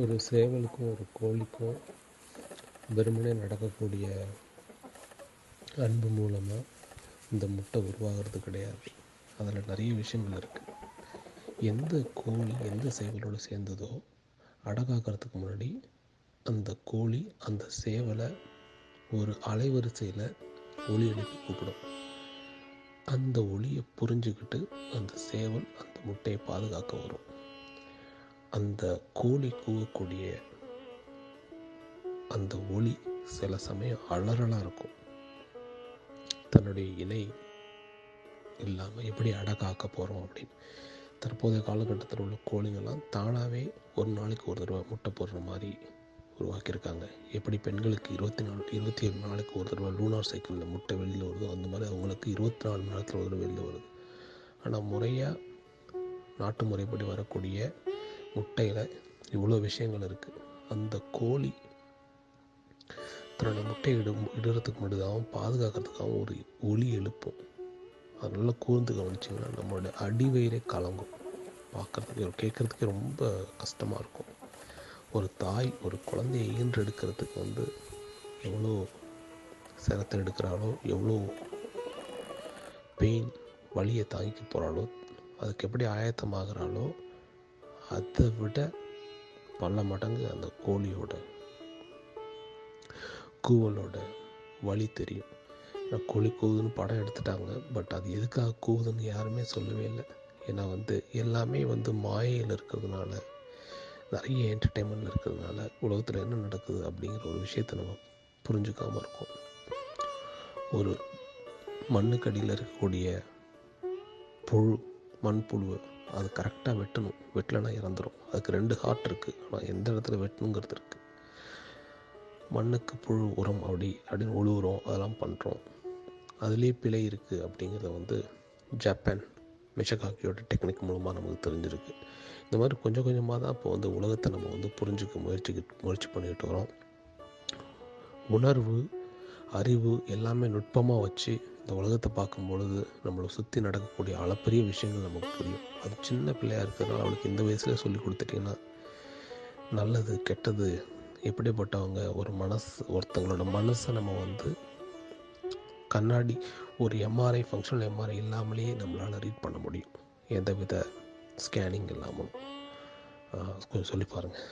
ஒரு சேவலுக்கும் ஒரு கோழிக்கும் வெறுமனே நடக்கக்கூடிய அன்பு மூலமாக இந்த முட்டை உருவாகிறது கிடையாது. அதில் நிறைய விஷயங்கள் இருக்குது எந்த கோழி எந்த சேவலோடு சேர்ந்ததோ அடகாக்கிறதுக்கு முன்னாடி அந்த கோழி அந்த சேவலை ஒரு அலைவரிசையில் ஒளி எழுப்பி கூப்பிடும். அந்த ஒளியை புரிஞ்சுக்கிட்டு அந்த சேவல் அந்த முட்டையை பாதுகாக்க வரும். அந்த கோழி கூவக்கூடிய அந்த ஒளி சில சமயம் அலறலாக இருக்கும். தன்னுடைய இணை இல்லாமல் எப்படி அடகாக்க போகிறோம் அப்படின்னு. தற்போதைய காலகட்டத்தில் உள்ள கோழிங்கெல்லாம் தானாகவே ஒரு நாளைக்கு ஒரு தடவை முட்டை போடுற மாதிரி உருவாக்கியிருக்காங்க. எப்படி பெண்களுக்கு இருபத்தி நாலு இருபத்தி ஏழு நாளைக்கு ஒரு தடவை லூனார் சைக்கிளில் முட்டை வெளியில் வருதோ அந்த மாதிரி அவங்களுக்கு இருபத்தி நாலு மணி நேரத்தில் ஒரு தடவை வெளியில் வருது. ஆனால் முறையாக நாட்டு முறைப்படி வரக்கூடிய முட்டையில் இவ்வளோ விஷயங்கள் இருக்குது அந்த கோழி தன்னோட முட்டை இடும் இடுறதுக்கு மட்டும்தான் பாதுகாக்கிறதுக்காகவும் ஒரு ஒளி எழுப்பும். அது நல்லா கூர்ந்து கவனிச்சிங்கன்னா நம்மளோட அடிவயிறே கலங்கும். பார்க்குறதுக்கு கேட்குறதுக்கே ரொம்ப கஷ்டமாக இருக்கும். ஒரு தாய் ஒரு குழந்தைய ஈன்றெடுக்கிறதுக்கு வந்து எவ்வளோ சிரத்தை எடுக்கிறாளோ எவ்வளோ பெயின் வழியை தாங்கிக்க போகிறாளோ அதுக்கு எப்படி ஆயத்தமாகிறாளோ அதை விட பல மடங்கு அந்த கோழியோட கூவலோட வழி தெரியும். ஏன்னா கோழி கூவுதுன்னு படம் எடுத்துட்டாங்க. பட் அது எதுக்காக கூவுதுன்னு யாருமே சொல்லவே இல்லை. ஏன்னா வந்து எல்லாமே வந்து மாயையில் இருக்கிறதுனால நிறைய என்டர்டெயின்மெண்ட் இருக்கிறதுனால உலகத்தில் என்ன நடக்குது அப்படிங்கிற ஒரு விஷயத்தை நம்ம புரிஞ்சுக்காமல் இருக்கோம். ஒரு மண்ணுக்கடியில் இருக்கக்கூடிய புழு மண்புழுவை அது கரெக்டாக வெட்டணும். வெட்டலைன்னா இறந்துடும் அதுக்கு ரெண்டு ஹார்ட் இருக்குது ஆனால் எந்த இடத்துல வெட்டணுங்கிறது இருக்குது மண்ணுக்கு புழு உரம் அப்படி அப்படின்னு உழுவுறோம். அதெல்லாம் பண்ணுறோம் அதுலேயே பிழை இருக்குது அப்படிங்கிறத வந்து ஜப்பான் மிஷகாக்கியோட டெக்னிக் மூலமாக நமக்கு தெரிஞ்சிருக்கு. இந்த மாதிரி கொஞ்சம் கொஞ்சமாக தான் இப்போ வந்து உலகத்தை நம்ம வந்து புரிஞ்சுக்க முயற்சி முயற்சி பண்ணிக்கிட்டு வரோம் உணர்வு அறிவு எல்லாமே நுட்பமாக வச்சு இந்த உலகத்தை பார்க்கும் பொழுது நம்மளை சுற்றி நடக்கக்கூடிய அளப்பரிய விஷயங்கள் நமக்கு புரியும். அது சின்ன பிள்ளையாக இருக்கிறதுனால அவளுக்கு இந்த வயசில் சொல்லி கொடுத்துட்டிங்கன்னா நல்லது கெட்டது எப்படிப்பட்டவங்க ஒரு மனசு ஒருத்தங்களோட மனசை நம்ம வந்து கண்ணாடி ஒரு எம்ஆர்ஐ ஃபங்க்ஷனல் எம்ஆர்ஐ இல்லாமலேயே நம்மளால் ரீட் பண்ண முடியும். எந்த வித ஸ்கேனிங் இல்லாமல் கொஞ்சம் சொல்லி பாருங்கள்